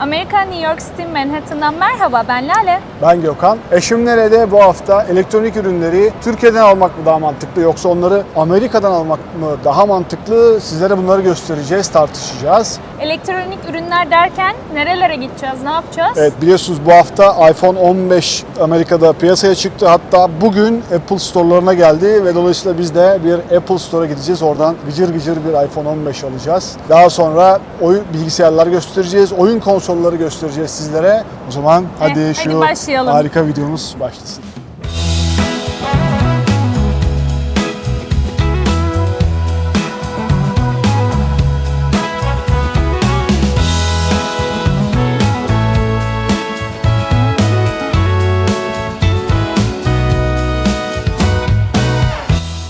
Amerika New York City Manhattan'dan merhaba ben Lale. Ben Gökhan. Eşim nerede bu hafta elektronik ürünleri Türkiye'den almak mı daha mantıklı yoksa onları Amerika'dan almak mı daha mantıklı? Sizlere bunları göstereceğiz, tartışacağız. Elektronik ürünler derken nerelere gideceğiz, ne yapacağız? Evet biliyorsunuz bu hafta iPhone 15 Amerika'da piyasaya çıktı. Hatta bugün Apple Store'larına geldi ve dolayısıyla biz de bir Apple Store'a gideceğiz. Oradan gıcır gıcır bir iPhone 15 alacağız. Daha sonra oyun bilgisayarlar göstereceğiz, oyun konsolları göstereceğiz sizlere. O zaman hadi hadi şu başlayalım. harika videomuz başlasın.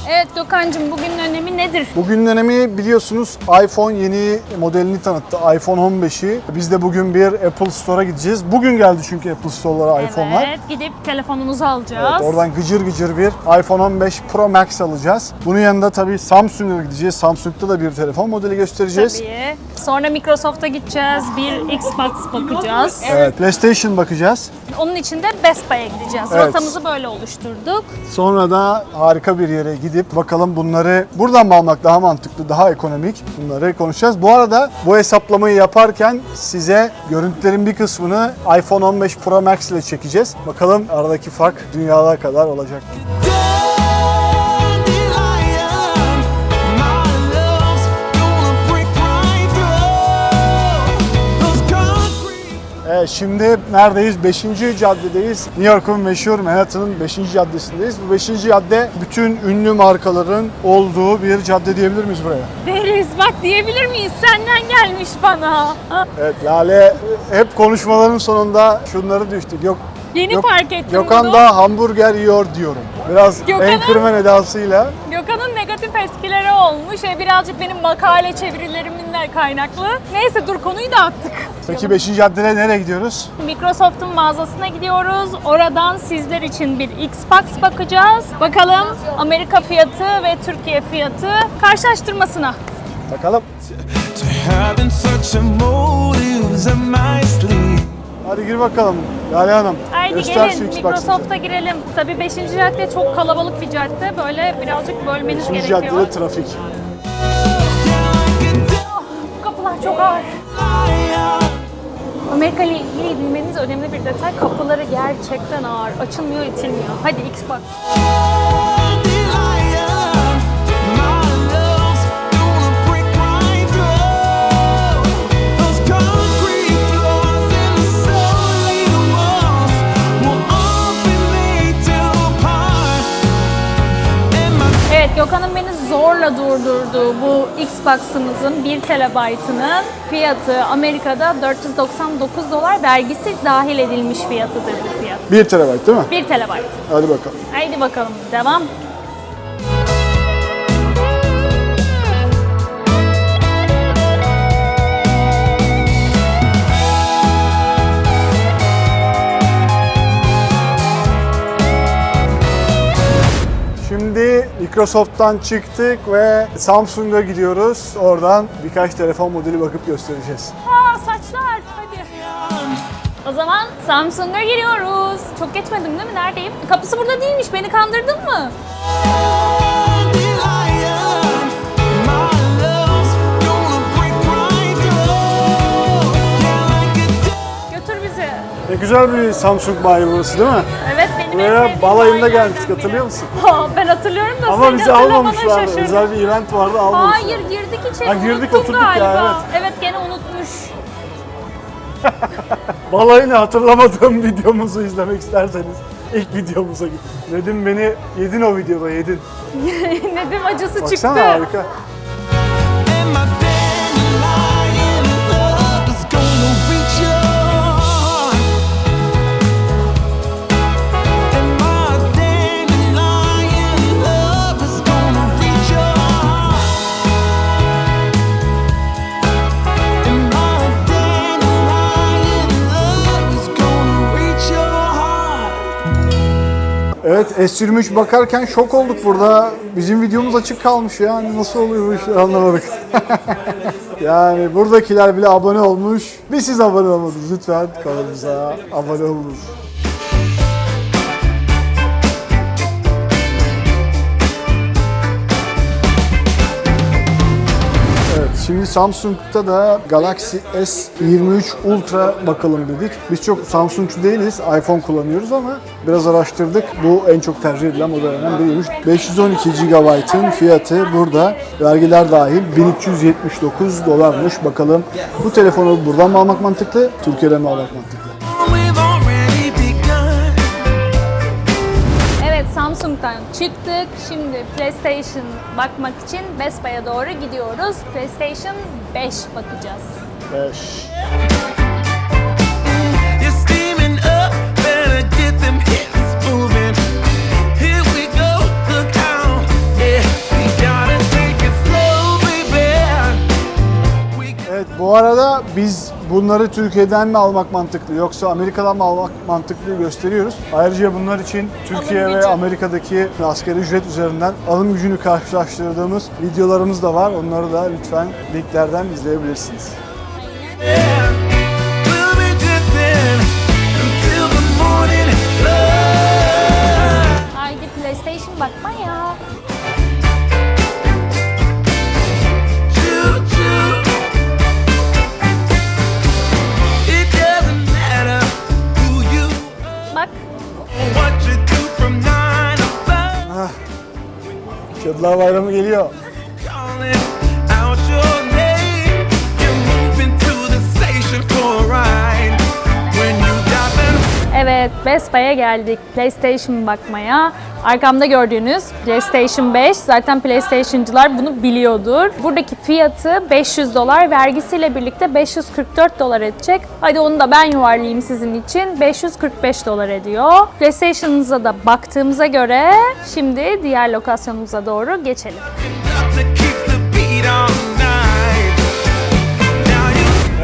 Evet Gökhan'cığım bugünün nedir? Bugünün önemi biliyorsunuz iPhone yeni modelini tanıttı. iPhone 15'i. Biz de bugün bir Apple Store'a gideceğiz. Bugün geldi çünkü Apple Store'lara iPhone'lar. Evet gidip telefonumuzu alacağız. Evet, oradan gıcır gıcır bir iPhone 15 Pro Max alacağız. Bunun yanında tabii Samsung'a gideceğiz. Samsung'da da bir telefon modeli göstereceğiz. Tabii. Sonra Microsoft'a gideceğiz, bir Xbox bakacağız. Evet, PlayStation bakacağız. Onun için de Best Buy'a gideceğiz. Evet. Rotamızı böyle oluşturduk. Sonra da harika bir yere gidip bakalım bunları buradan mı almak daha mantıklı, daha ekonomik bunları konuşacağız. Bu arada bu hesaplamayı yaparken size görüntülerin bir kısmını iPhone 15 Pro Max ile çekeceğiz. Bakalım aradaki fark dünyalar kadar olacak. mı? Evet, şimdi neredeyiz? 5. caddedeyiz. New York'un meşhur Manhattan'ın 5. caddesindeyiz. Bu 5. cadde bütün ünlü markaların olduğu bir cadde diyebilir miyiz buraya? Deriz bak diyebilir miyiz? Senden gelmiş bana. Evet Lale hep konuşmaların sonunda şunları düştü. Yok Yeni Yok- fark ettim Gökhan bunu. da hamburger yiyor diyorum. Biraz Gökhan'ın- Anchorman edasıyla. Gökhan'ın negatif etkileri olmuş. E, birazcık benim makale çevirilerinden kaynaklı. Neyse dur konuyu dağıttık. Peki 5. caddede nereye gidiyoruz? Microsoft'un mağazasına gidiyoruz. Oradan sizler için bir Xbox bakacağız. Bakalım Amerika fiyatı ve Türkiye fiyatı karşılaştırmasına. Bakalım. Hadi gir bakalım Lale Hanım. Haydi Göster gelin Xbox'ı. Microsoft'a girelim. Tabii 5. cadde çok kalabalık bir cadde. Böyle birazcık bölmeniz 5. gerekiyor. caddede trafik. Bu kapılar çok ağır. Amerika ile ilgili bilmeniz önemli bir detay. Kapıları gerçekten ağır. Açılmıyor, itilmiyor. Hadi Xbox. Zorla durdurduğu bu Xbox'ımızın 1 TB'ının fiyatı Amerika'da 499 dolar vergisi dahil edilmiş fiyatıdır bu fiyat. 1 terabayt değil mi? 1 TB. Hadi bakalım. Haydi bakalım devam. Şimdi Microsoft'tan çıktık ve Samsung'a gidiyoruz. Oradan birkaç telefon modeli bakıp göstereceğiz. Aa saçlar hadi. O zaman Samsung'a giriyoruz. Çok geçmedim değil mi? Neredeyim? Kapısı burada değilmiş. Beni kandırdın mı? Götür bizi. Ne güzel bir Samsung bayi burası değil mi? Evet Buraya balayında gelmiştik hatırlıyor musun? Aa, ben hatırlıyorum da Ama bizi hatırlamana almamışlardı. şaşırdım. Özel bir event vardı almamışlar. Hayır girdik içeri Ha, girdik, unuttum oturduk ya, galiba. evet. gene unutmuş. Balayını hatırlamadığım videomuzu izlemek isterseniz ilk videomuza gidin. Nedim beni yedin o videoda yedin. Nedim acısı Baksana çıktı. harika. Evet S23 bakarken şok olduk burada. Bizim videomuz açık kalmış yani nasıl oluyor bu işler anlamadık. yani buradakiler bile abone olmuş. Bir siz abone olmadınız lütfen kanalımıza abone olunuz. Şimdi Samsung'da da Galaxy S23 Ultra bakalım dedik. Biz çok Samsung'cu değiliz, iPhone kullanıyoruz ama biraz araştırdık. Bu en çok tercih edilen modellerden biriymiş. 512 GB'ın fiyatı burada. Vergiler dahil 1379 dolarmış. Bakalım bu telefonu buradan mı almak mantıklı, Türkiye'den mi almak mantıklı? Samsung'dan çıktık. Şimdi PlayStation bakmak için Best Buy'a doğru gidiyoruz. PlayStation 5 bakacağız. 5. You're steaming up, better get them hips moving. Here we go, look out. Yeah, we gotta take it slow, baby. We Evet bu arada biz bunları Türkiye'den mi almak mantıklı yoksa Amerika'dan mı almak mantıklı gösteriyoruz. Ayrıca bunlar için Türkiye Alım ve gücü. Amerika'daki asgari ücret üzerinden alım gücünü karşılaştırdığımız videolarımız da var. Onları da lütfen linklerden izleyebilirsiniz. Yeah, you got that Evet Best Buy'a geldik. PlayStation bakmaya. Arkamda gördüğünüz PlayStation 5. Zaten PlayStation'cılar bunu biliyordur. Buradaki fiyatı 500 dolar. Vergisiyle birlikte 544 dolar edecek. Hadi onu da ben yuvarlayayım sizin için. 545 dolar ediyor. PlayStation'ınıza da baktığımıza göre şimdi diğer lokasyonumuza doğru geçelim.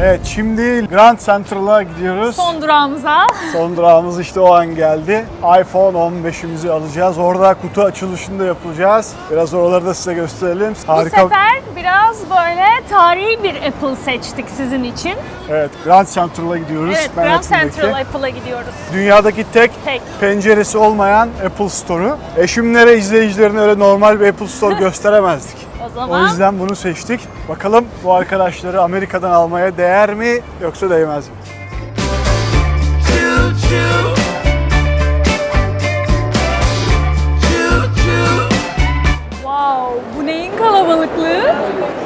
Evet şimdi Grand Central'a gidiyoruz. Son durağımıza. Son durağımız işte o an geldi. iPhone 15'imizi alacağız. Orada kutu açılışını da yapacağız. Biraz oraları da size gösterelim. Bu Harika. sefer biraz böyle tarihi bir Apple seçtik sizin için. Evet Grand Central'a gidiyoruz. Evet, Grand. Central Apple'a gidiyoruz. Dünyadaki tek, Tek. penceresi olmayan Apple Store'u. Eşimlere, izleyicilerine öyle normal bir Apple Store gösteremezdik. O zaman O yüzden bunu seçtik. Bakalım bu arkadaşları Amerika'dan almaya değer mi yoksa değmez mi? wow bu neyin kalabalıklığı?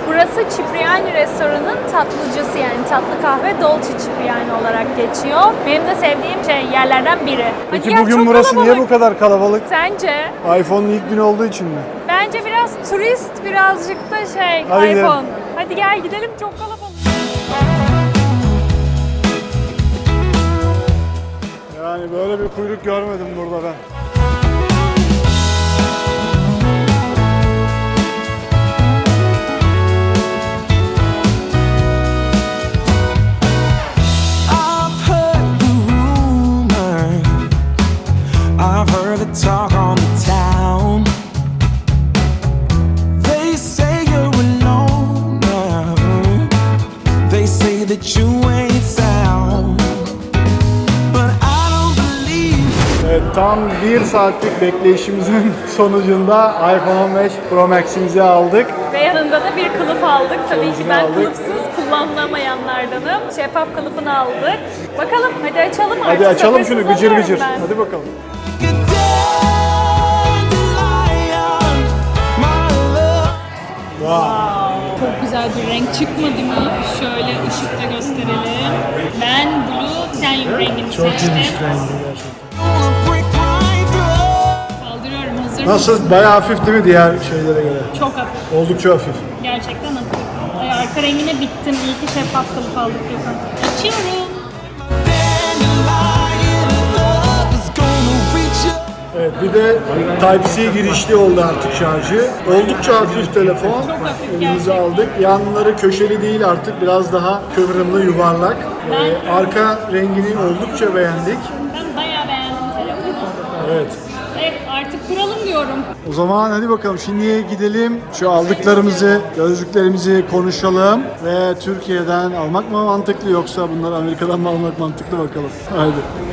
Burası Cipriani restoranın tatlıcısı yani tatlı kahve Dolce Cipriani olarak geçiyor. Benim de sevdiğim şey yerlerden biri. Hadi Peki gel, bugün çok burası niye kalabalık. bu kadar kalabalık? Sence? iPhone'un ilk günü olduğu için mi? Bence biraz turist birazcık da şey Hadi gidelim. iPhone. Hadi gel gidelim çok kalabalık. Yani böyle bir kuyruk görmedim burada ben. I've heard the rumor. I've heard the talk They say that you ain't sound. But I don't believe. Evet, tam bir saatlik bekleyişimizin sonucunda iPhone 15 Pro Max'imizi aldık. Ve yanında da bir kılıf aldık. Tabii ki ben aldık. kılıfsız kullanılamayanlardanım. Şeffaf kılıfını aldık. Bakalım hadi açalım artık. Hadi açalım şunu gıcır Sabırsızlanıyorum gıcır. ben. Hadi bakalım. You're dandelion, my love. Çok güzel bir renk çıkmadı mı? Şöyle ışıkta gösterelim. Ben blue titanium rengini seçtim. Break right through. Kaldırıyorum hazır Nasıl? mısın? Bayağı hafif değil mi diğer şeylere göre? Çok hafif. Oldukça hafif. Gerçekten hafif. Ay, arka rengine bittim. İyi ki şeffaf kılıf aldık Gökhan. Açıyorum. Evet bir de Type-C girişli oldu artık şarjı. Oldukça hafif telefon. Elimize aldık. Yanları köşeli değil artık biraz daha kıvrımlı yuvarlak. Ee, arka rengini oldukça beğendik. Ben bayağı beğendim telefonu. Evet. Evet kuralım diyorum. O zaman hadi bakalım şimdi gidelim. Şu aldıklarımızı, gözlüklerimizi konuşalım. Ve Türkiye'den almak mı mantıklı yoksa bunları Amerika'dan mı almak mantıklı bakalım. Haydi.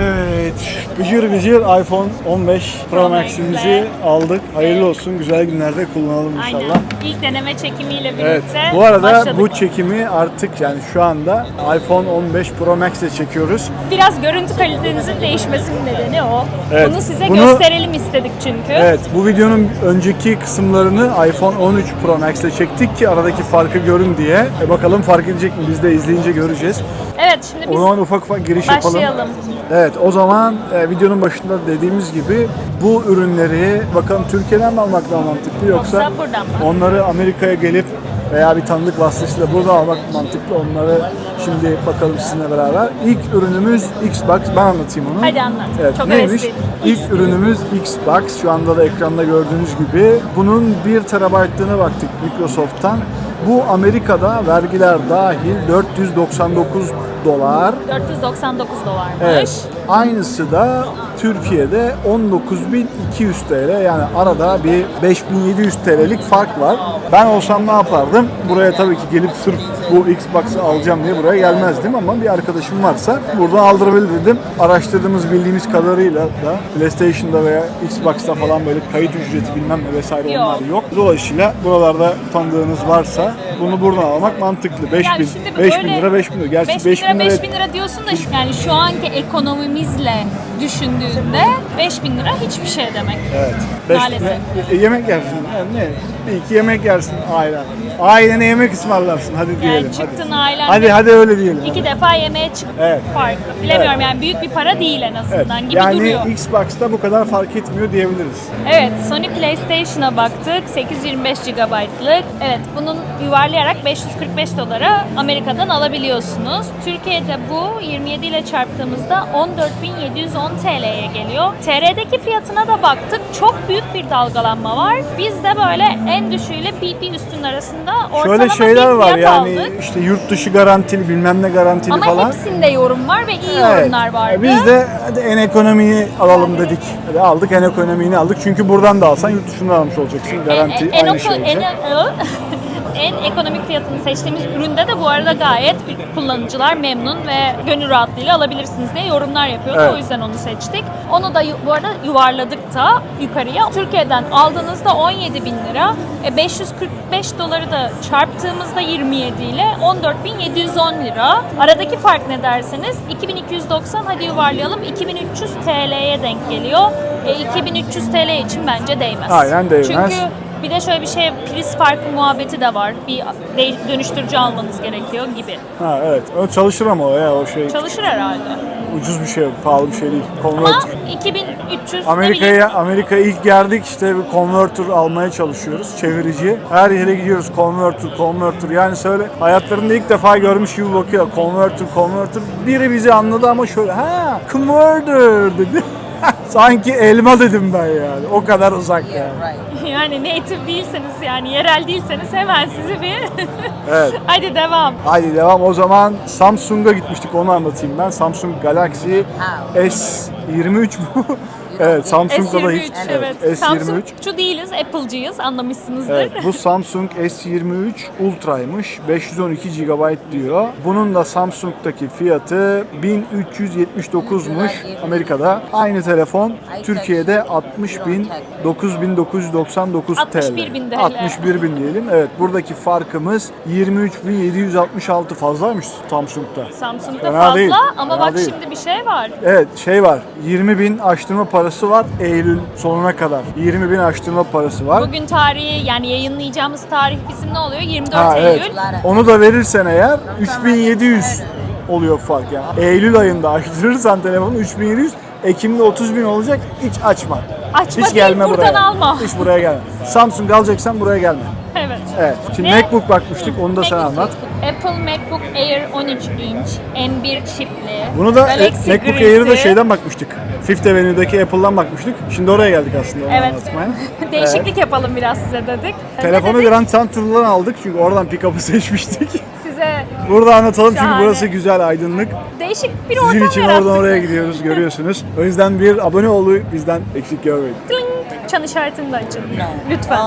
Evet, gıcır gıcır iPhone 15 Pro Max'imizi aldık. Hayırlı olsun, güzel günlerde kullanalım inşallah. Aynen. İlk deneme çekimiyle birlikte Evet. Bu arada başladık. bu çekimi artık yani şu anda iPhone 15 Pro Max ile çekiyoruz. Biraz görüntü kalitenizin değişmesinin nedeni o. Evet, Bunu size bunu- gösterelim istedik çünkü. Evet, bu videonun önceki kısımlarını iPhone 13 Pro Max ile çektik ki aradaki farkı görün diye. E bakalım fark edecek mi? Biz de izleyince göreceğiz. Evet, şimdi O biz zaman ufak ufak giriş yapalım. başlayalım. Evet, o zaman e, videonun başında dediğimiz gibi bu ürünleri bakalım Türkiye'den mi almak daha mantıklı yoksa, Yoksa buradan mı? onları Amerika'ya gelip veya bir tanıdık vasıtasıyla burada almak mantıklı. Onları şimdi bakalım sizinle beraber. İlk ürünümüz Xbox. Ben anlatayım onu. Hadi anlat. Evet, Çok neymiş? hevesliyim. İlk ürünümüz Xbox. Şu anda da ekranda gördüğünüz gibi. Bunun 1 terabaytlığına baktık Microsoft'tan. Bu Amerika'da vergiler dahil 499 dolar. 499 dolarmış. Evet. Aynısı da Türkiye'de 19.200 TL yani arada bir 5.700 TL'lik fark var. Ben olsam ne yapardım? Buraya tabii ki gelip sırf bu Xbox'ı alacağım diye buraya gelmezdim ama bir arkadaşım varsa buradan aldırabilirdim. Araştırdığımız bildiğimiz kadarıyla da PlayStation'da veya Xbox'ta falan böyle kayıt ücreti bilmem ne vesaire Yok. onlar yok. Dolayısıyla buralarda tanıdığınız varsa bunu buradan almak mantıklı. 5000 Yani şimdi bu 5000 böyle lira 5000 lira. Gerçi 5000 lira 5000 lira 5000 lira diyorsun da şu- yani şu anki ekonomimizle düşündüğünde 5000 lira hiçbir şey demek. Evet. Maalesef. e, yemek yersin. Yani ne? İki yemek yersin ailen. Ailene yemek ısmarlarsın. Hadi diyelim. Yani çıktın hadi. ailenle Hadi hadi öyle diyelim. iki defa yemeğe çık Evet. farkı. Bilemiyorum yani büyük bir para değil en azından gibi yani duruyor. Xbox'ta bu kadar fark etmiyor diyebiliriz. Evet, Sony PlayStation'a baktık. 825 GB'lık. Evet, bunun yuvarlayarak 545 dolara Amerika'dan alabiliyorsunuz. Türkiye'de bu 27 ile çarptığımızda 14.710 TL'ye geliyor. TR'deki fiyatına da baktık. Çok büyük bir dalgalanma var. Biz de böyle en düşüğüyle PP üstünün arasında ortalama Şöyle şeyler bir var fiyat yani aldık. işte yurt dışı garantili bilmem ne garantili Ama falan. hepsinde yorum var ve iyi Evet. yorumlar vardı. Biz de hadi en ekonomiyi alalım dedik. Hadi aldık en ekonomiyi aldık. Çünkü buradan da alsan yurt dışından almış olacaksın. Garanti en, en, aynı şey olacak. en, en ekonomik fiyatını seçtiğimiz üründe de bu arada gayet kullanıcılar memnun ve gönül rahatlığıyla alabilirsiniz diye yorumlar yapıyordu. Evet. O yüzden onu seçtik. Onu da bu arada yuvarladık da yukarıya. Türkiye'den aldığınızda 17 bin lira. E, 545 doları da çarptığımızda 27 ile 14.710 lira. Aradaki fark ne derseniz 2290 hadi yuvarlayalım 2300 TL'ye denk geliyor. E, 2300 TL için bence değmez. Aynen değmez. Çünkü bir de şöyle bir şey priz farkı muhabbeti de var. Bir de- dönüştürücü almanız gerekiyor gibi. Ha evet. O çalışır ama o ya o şey Çalışır herhalde. ucuz bir şey, pahalı bir şey değil. Ama Converter. 2300 ne bileyim, Amerika'ya Amerika'ya ilk geldik işte bir converter almaya çalışıyoruz çevirici. Her yere gidiyoruz converter converter yani söyle hayatlarında ilk defa görmüş gibi bakıyor converter converter. Biri bizi anladı ama şöyle ha converter dedi. Sanki elma dedim ben yani. O kadar uzak yani. Yani native değilseniz yani yerel değilseniz hemen sizi bir Evet. hadi devam. Haydi devam. O zaman Samsung'a gitmiştik onu anlatayım ben. Samsung Galaxy S23 bu. Evet Samsung'da da S23 hiç. evet. S23. Samsung'cu değiliz, Apple'cıyız anlamışsınızdır. Evet, bu Samsung S23 Ultra'ymış. 512 GB diyor. Bunun da Samsung'daki fiyatı 1379'muş Amerika'da. Aynı telefon Türkiye'de 60 bin 9999 TL. 61 bin TL. 61 bin diyelim. Evet buradaki farkımız 23.766 fazlaymış Samsung'da. Samsung'da Fena fazla değil, ama fena bak değil. şimdi bir şey var. Evet şey var 20 bin açtırma parası var Eylül sonuna kadar. 20 bin açtırma parası var. Bugün tarihi yani yayınlayacağımız tarih bizim ne oluyor? 24 Ha, evet. Eylül. Onu da verirsen eğer 3700 oluyor fark yani. Eylül ayında açtırırsan telefonu 3700, Ekim'de 30 bin olacak hiç açma. Açma Hiç değil, gelme buradan buraya. alma. Hiç buraya gelme. Samsung alacaksan buraya gelme. Evet. Evet. Şimdi Ne? MacBook bakmıştık onu da sen MacBook. anlat. Apple MacBook Air 13 inç M1 çipli. Bunu da e, Galaxy MacBook grisi. Air'ı da şeyden bakmıştık. Fifth Avenue'daki Apple'dan bakmıştık. Şimdi oraya geldik aslında Evet. Değişiklik yapalım biraz size dedik. Telefonu dedik? Grand Central'dan aldık çünkü oradan pick-up'ı seçmiştik. Siz size Burada anlatalım çünkü Şahane. burası güzel, aydınlık. değişik bir ortam Sizin için oradan oraya gidiyoruz, görüyorsunuz. O yüzden bir abone olu bizden eksik görmeyin. Tling, Çan işaretini de açın. Lütfen.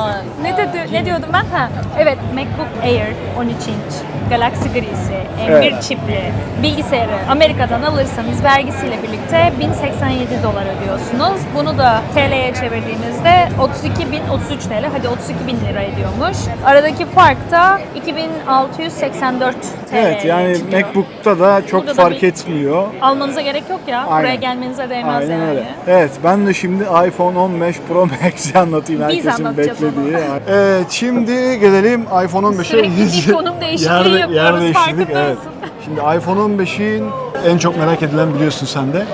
Ne dedi? Ne diyordum ben? Ha. Evet, MacBook Air 13 inç, Galaxy grisi, M1 Evet. çipli bilgisayarı Amerika'dan alırsanız vergisiyle birlikte 1087 dolar ödüyorsunuz. Bunu da TL'ye çevirdiğinizde 32 bin, 33 TL, hadi 32 bin lira ediyormuş. Aradaki fark da 2684 TL. Evet yani MacBook'ta da çok Burada da fark bir- etmiyor. Almanıza gerek yok ya. Buraya Aynen. gelmenize değmez Aynen yani. öyle. Evet ben de şimdi iPhone 15 Pro Max'i anlatayım herkesin beklediği. Evet şimdi gelelim iPhone 15'e. Sürekli bir konum değişikliği yer, değiştirdik evet. Şimdi iPhone 15'in en çok merak edilen biliyorsun sen de.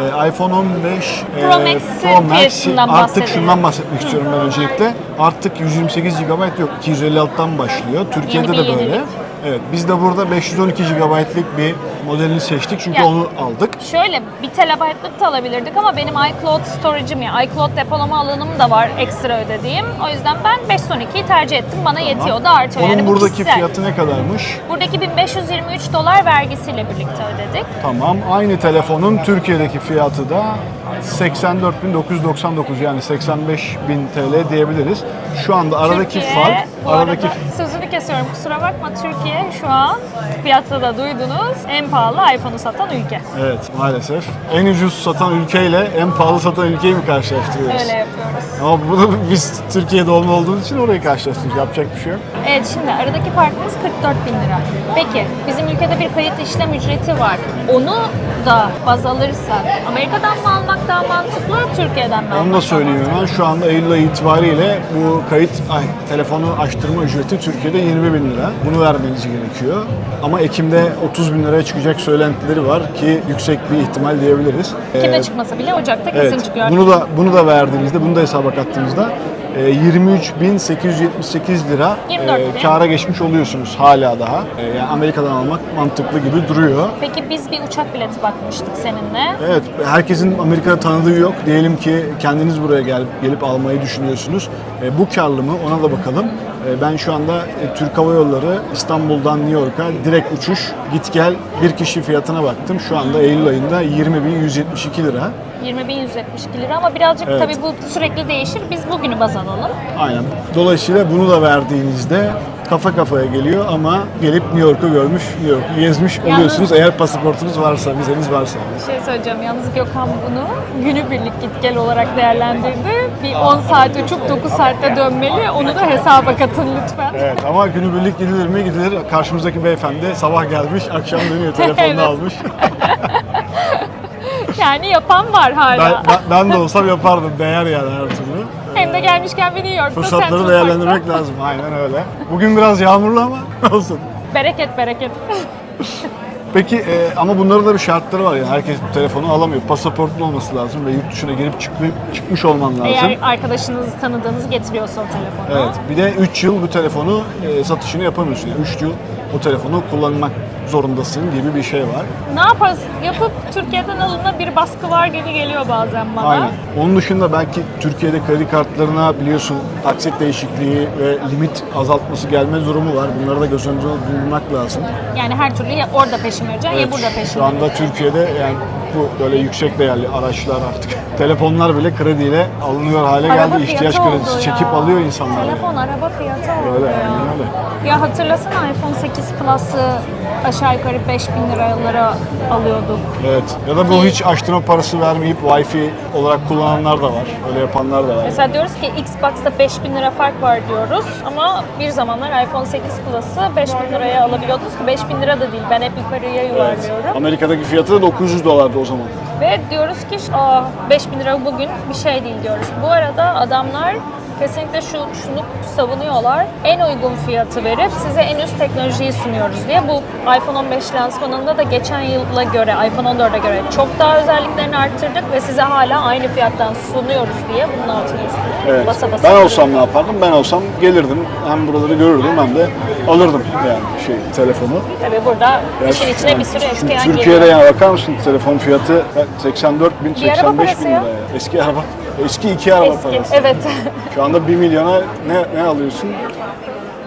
Ee, iPhone 15 Pro Max'in fiyatından artık bahsedelim. şundan bahsetmek istiyorum ben öncelikle. Artık 128 GB yok 256'dan başlıyor. Türkiye'de de böyle. yenilik. Evet biz de burada 512 GB'lık bir modelini seçtik çünkü Ya. onu aldık. Şöyle bir terabaytlık da alabilirdik ama benim iCloud storage'ım ya iCloud depolama alanım da var ekstra ödediğim. O yüzden ben 512'yi tercih ettim. Bana yetiyor o da artıyor. Onun yani bu buradaki kişisel. fiyatı ne kadarmış? Buradaki 1523 dolar vergisiyle birlikte ödedik. Tamam. Aynı telefonun Türkiye'deki fiyatı da 84.999 yani 85.000 TL diyebiliriz. Şu anda aradaki Türkiye, fark, bu aradaki arada sözünü kesiyorum kusura bakma Türkiye şu an fiyatta da duydunuz en pahalı iPhone'u satan ülke. Evet maalesef. En ucuz satan ülkeyle en pahalı satan ülkeyi mi karşılaştırıyoruz? Öyle yapıyoruz. Ama bunu biz Türkiye'de olma olduğumuz için orayı karşılaştırıyoruz. Yapacak bir şey yok. Evet şimdi aradaki farkımız 44 bin lira. Peki bizim ülkede bir kayıt işlem ücreti var. Onu da baz alırsak Amerika'dan mı almak daha mantıklı, Türkiye'den mi almak Onu da söyleyeyim hemen. Şu anda Eylül ayı itibariyle bu kayıt, ay, telefonu açtırma ücreti Türkiye'de 20 bin lira. Bunu vermeniz gerekiyor. Ama Ekim'de 30 bin liraya çıkacak söylentileri var ki yüksek bir ihtimal diyebiliriz. Kimde Ee, çıkmasa bile Ocak'ta kesin Evet. çıkıyor. Bunu da bunu da verdiğinizde, bunu da hesaba kattığınızda e, 23.878 lira 24 e, kâra geçmiş oluyorsunuz hala daha. E, yani Amerika'dan almak mantıklı gibi duruyor. Peki biz bir uçak bileti bakmıştık seninle. Evet, herkesin Amerika'da tanıdığı yok. Diyelim ki kendiniz buraya gel, gelip almayı düşünüyorsunuz. E, bu karlı mı? Ona da bakalım. E, ben şu anda e, Türk Hava Yolları İstanbul'dan New York'a direkt uçuş, git gel bir kişi fiyatına baktım. Şu anda Eylül ayında 20.172 lira. 20.172 lira ama birazcık Evet. tabii bu sürekli değişir. Biz bugünü baz alalım. Aynen. Dolayısıyla bunu da verdiğinizde kafa kafaya geliyor ama gelip New York'u görmüş, New York'u gezmiş oluyorsunuz eğer pasaportunuz varsa, vizeniz varsa. Bir şey söyleyeceğim. Yalnız Gökhan bunu günübirlik git gel olarak değerlendirdi. Bir 10 saat uçup 9 saatte dönmeli. Onu da hesaba katın lütfen. Evet ama günübirlik gidilir mi? Gidilir. Karşımızdaki beyefendi sabah gelmiş, akşam dönüyor, telefonunu Evet. almış. Yani yapan var hala. Ben, ben, ben de olsam yapardım. Değer yani her türlü. Hem de gelmişken bir New York'ta Fırsatları Central değerlendirmek Park'ta. lazım. Aynen öyle. Bugün biraz yağmurlu ama olsun. Bereket bereket. Peki e, ama bunların da bir şartları var yani herkes bu telefonu alamıyor. Pasaportun olması lazım ve yurt dışına girip çıkmayıp çıkmış olman lazım. Eğer arkadaşınız, tanıdığınız getiriyorsa o telefonu. Evet. Bir de 3 yıl bu telefonu e, satışını yapamıyorsun. Yani 3 yıl o telefonu kullanmak zorundasın gibi bir şey var. Ne yaparız? Yapıp Türkiye'den alına bir baskı var gibi geliyor bazen bana. Aynen. Onun dışında belki Türkiye'de kredi kartlarına biliyorsun taksit değişikliği ve limit azaltması gelme durumu var. Bunları da göz önünde bulundurmak lazım. Yani her türlü orada peşin vereceksin ya burada peşin Şu anda vereceksin. Türkiye'de yani bu böyle yüksek değerli araçlar artık telefonlar bile krediyle alınıyor hale Araba geldi. İhtiyaç fiyatı kredisi oldu ya. çekip alıyor insanlar. Telefon araba fiyatı oldu Öyle ya. yani öyle. Ya hatırlasana iPhone 8 Plus'ı aşağı yukarı 5000 liralara alıyorduk. Evet. Ya da bu hiç açtırma parası vermeyip Wi-Fi olarak kullananlar da var. Öyle yapanlar da var. Mesela diyoruz ki Xbox'ta 5000 lira fark var diyoruz ama bir zamanlar iPhone 8 Plus'ı 5000 liraya alabiliyordunuz ki 5000 lira da değil. Ben hep yukarıya yuvarlıyorum. Amerika'daki fiyatı da 900 dolardı o zaman. Ve diyoruz ki Aa, 5000 lira bugün bir şey değil diyoruz. Bu arada adamlar kesinlikle şu, şunu savunuyorlar. En uygun fiyatı verip size en üst teknolojiyi sunuyoruz diye. Bu iPhone 15 lansmanında da geçen yıla göre, iPhone 14'e göre çok daha özelliklerini arttırdık ve size hala aynı fiyattan sunuyoruz diye bunun altını üstüne Evet. basa basa Ben olsam ne yapardım? Ben olsam gelirdim. Hem buraları görürdüm hem de alırdım yani şey telefonu. Tabii burada işin Yani içine bir sürü çünkü etken Türkiye'de geliyor. yani bakar mısın telefon fiyatı 84 bin, Bir araba 85 parası bin ya. lira. ya. Eski araba, eski iki araba Eski, parası. evet. Şu anda 1 milyona ne, ne alıyorsun?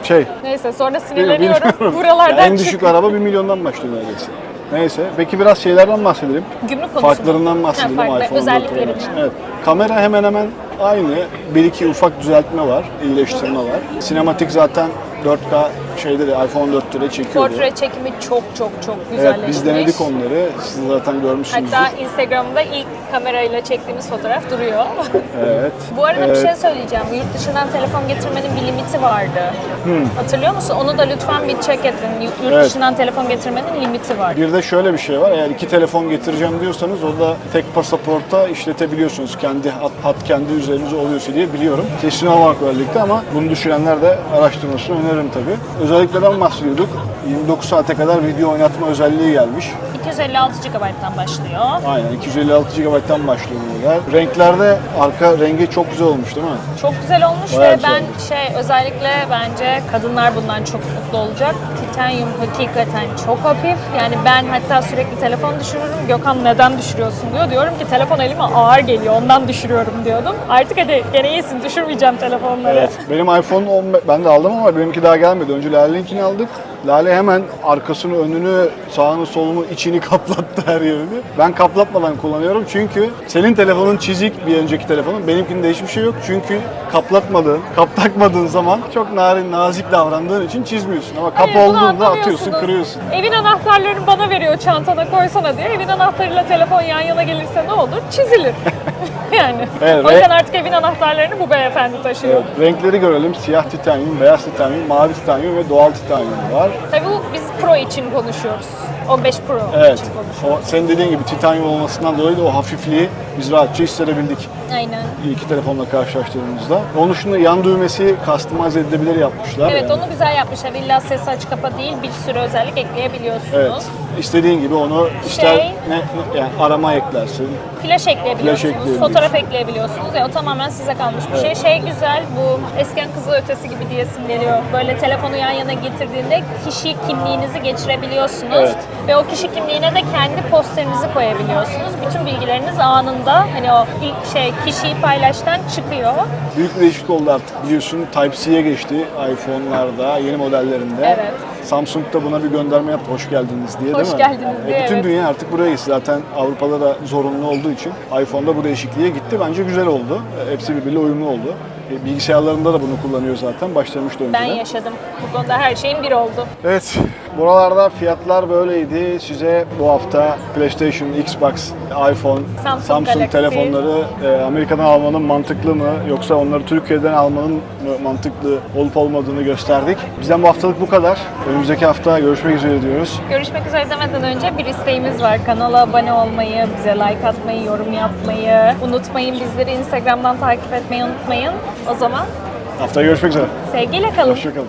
Şey, Neyse sonra sinirleniyorum. Buralardan Ya en çık. düşük araba 1 milyondan başlıyor neredeyse. Neyse. Peki biraz şeylerden bahsedelim. Gümrük konusu? Farklarından bahsedelim Ha, farklı, iPhone 14 Pro özelliklerinden. Evet. Kamera hemen hemen aynı. Bir iki ufak düzeltme var, iyileştirme var. Sinematik zaten 4K şeyde de iPhone 14'te de çekiyordu. Portre çekimi çok çok çok Evet güzelleşmiş. biz denedik onları. Siz zaten görmüşsünüzdür. Hatta Instagram'da ilk kamerayla çektiğimiz fotoğraf duruyor. Evet. Bu arada bir Evet. şey söyleyeceğim. Yurt dışından telefon getirmenin bir limiti vardı. Hatırlıyor musun? Onu da lütfen bir check edin. Yurt Hmm. Evet. dışından telefon getirmenin limiti var. Bir de şöyle bir şey var. Eğer iki telefon getireceğim diyorsanız o da tek pasaporta işletebiliyorsunuz. Kendi hat, hat kendi üzerinize oluyorsa diye biliyorum. Kesin olmak özellikle ama bunu düşünenler de araştırmasını öneririm tabii. Özelliklerden bahsediyorduk. 29 saate kadar video oynatma özelliği gelmiş. 256 GB'dan başlıyor. Aynen 256 GB'tan başlıyor bu model. Renklerde arka rengi çok güzel olmuş değil mi? Çok güzel olmuş Bayağı ve güzel ben olmuş. şey özellikle bence kadınlar bundan çok mutlu olacak. Titanium hakikaten çok hafif. Yani ben hatta sürekli telefon düşürürüm. Gökhan neden düşürüyorsun diyor. Diyorum ki telefon elime ağır geliyor ondan düşürüyorum diyordum. Artık hadi gene iyisin düşürmeyeceğim telefonları. Evet. Benim iPhone 15 ben de aldım ama benimki daha gelmedi. Önce Lale'ninkini aldık. Lale hemen arkasını, önünü, sağını, solunu, içini kaplattı her yerini. Ben kaplatmadan kullanıyorum çünkü senin telefonun çizik bir önceki telefonun. Benimkinde hiçbir şey yok çünkü kaplatmadığın, kap takmadığın zaman çok narin, nazik davrandığın için çizmiyorsun. Ama kap Hayır, olduğunda atıyorsun, kırıyorsun. Evin anahtarlarını bana veriyor çantana koysana diye. Evin anahtarıyla telefon yan yana gelirse ne olur? Çizilir. yani. Evet, o yüzden artık evin anahtarlarını bu beyefendi taşıyor. Evet, renkleri görelim. Siyah titanyum, beyaz titanyum, mavi titanyum ve doğal titanyum var. Tabii bu biz Pro için konuşuyoruz. 15 Pro Evet. için konuşuyoruz. O, senin dediğin gibi titanyum olmasından dolayı da o hafifliği biz rahatça hissedebildik. Aynen. iki telefonla karşılaştırdığımızda. Onun dışında yan düğmesi customize edilebilir yapmışlar. Evet yani. onu güzel yapmışlar. İlla ses aç kapa değil bir sürü özellik ekleyebiliyorsunuz. Evet. İstediğin gibi onu ister Şey- ne, ne- yani arama eklersin. Flash ekleyebiliyorsunuz, Flash ekleyebiliyorsun. fotoğraf ekleyebiliyorsunuz. Ya o tamamen size kalmış bir şey. Şey güzel, bu esken kızıl ötesi gibi diyesim geliyor. Böyle telefonu yan yana getirdiğinde kişi kimliğinizi geçirebiliyorsunuz. Evet. Ve o kişi kimliğine de kendi posterinizi koyabiliyorsunuz. Bütün bilgileriniz anında hani o ilk şey kişiyi paylaştan çıkıyor. Büyük bir değişiklik oldu artık biliyorsun. Type-C'ye geçti iPhone'larda, yeni modellerinde. Evet. Samsung da buna bir gönderme yaptı hoş geldiniz diye Hoş değil mi? geldiniz E, diye, Bütün evet. dünya artık buraya gitti. Zaten Avrupa'da da zorunlu olduğu için iPhone'da bu değişikliğe gitti. Bence güzel oldu. E, Hepsi birbiriyle uyumlu oldu. E, Bilgisayarlarında da bunu kullanıyor zaten. Başlamıştı Ben önceden. yaşadım. Bu konuda her şeyin bir oldu. Evet, buralarda fiyatlar böyleydi. Size bu hafta PlayStation, Xbox, iPhone, Samsung Samsung, Galaxy. telefonları e, Amerika'dan almanın mantıklı mı yoksa onları Türkiye'den almanın mı mantıklı olup olmadığını gösterdik. Bizden bu haftalık bu kadar. Önümüzdeki hafta görüşmek üzere diyoruz. Görüşmek üzere demeden önce bir isteğimiz var. Kanala abone olmayı, bize like atmayı, yorum yapmayı unutmayın. Bizleri Instagram'dan takip etmeyi unutmayın. O zaman Haftaya görüşmek üzere. sevgiyle kalın. Hoşçakalın.